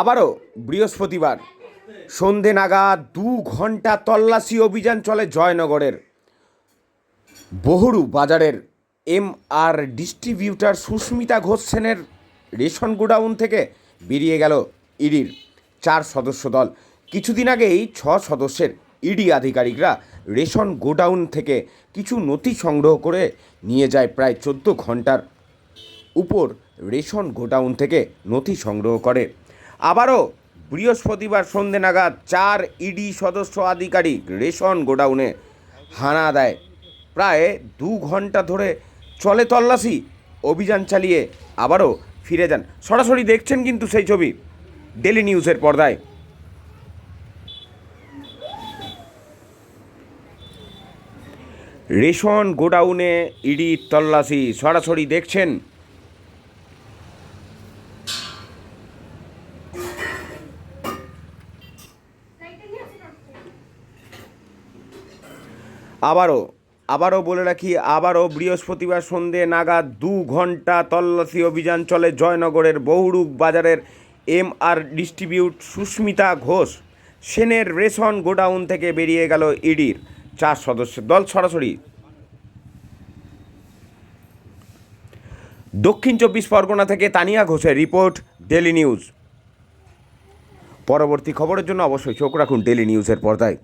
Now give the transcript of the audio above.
আবারও বৃহস্পতিবার সন্ধে নাগাদ দু ঘণ্টা তল্লাশি অভিযান চলে জয়নগরের বহুরু বাজারের M R distributor Susmita Ghosh সেনের রেশন গোডাউন থেকে বেরিয়ে গেল ইডির চার সদস্য দল। কিছুদিন আগেই ছ সদস্যের ইডি আধিকারিকরা রেশন গোডাউন থেকে কিছু নথি সংগ্রহ করে নিয়ে যায় প্রায় চোদ্দ ঘণ্টার উপর রেশন গোডাউন থেকে নথি সংগ্রহ করে। আবারও বৃহস্পতিবার সন্ধে নাগাদ চার ইডি সদস্য আধিকারিক রেশন গোডাউনে হানা দেয়। প্রায় দু ঘণ্টা ধরে চলে তল্লাশি, অভিযান চালিয়ে আবারও ফিরে যান। সরাসরি দেখছেন কিন্তু সেই ছবি ডেলি নিউজের পর্দায়। রেশন গোডাউনে ইডি তল্লাশি, সরাসরি দেখছেন আবারও আবারও বলে রাখি, আবারও বৃহস্পতিবার সন্ধে নাগাদ দু ঘণ্টা তল্লাশি অভিযান চলে জয়নগরের বহুরূপ বাজারের M R distribute Susmita Ghosh. সেনের রেশন গোডাউন থেকে বেরিয়ে গেল ইডির চার সদস্যের দল সরাসরি। দক্ষিণ চব্বিশ পরগনা থেকে তানিয়া ঘোষের রিপোর্ট ডেলি নিউজ। পরবর্তী খবরের জন্য অবশ্যই চোখ রাখুন ডেলি নিউজের পর্দায়।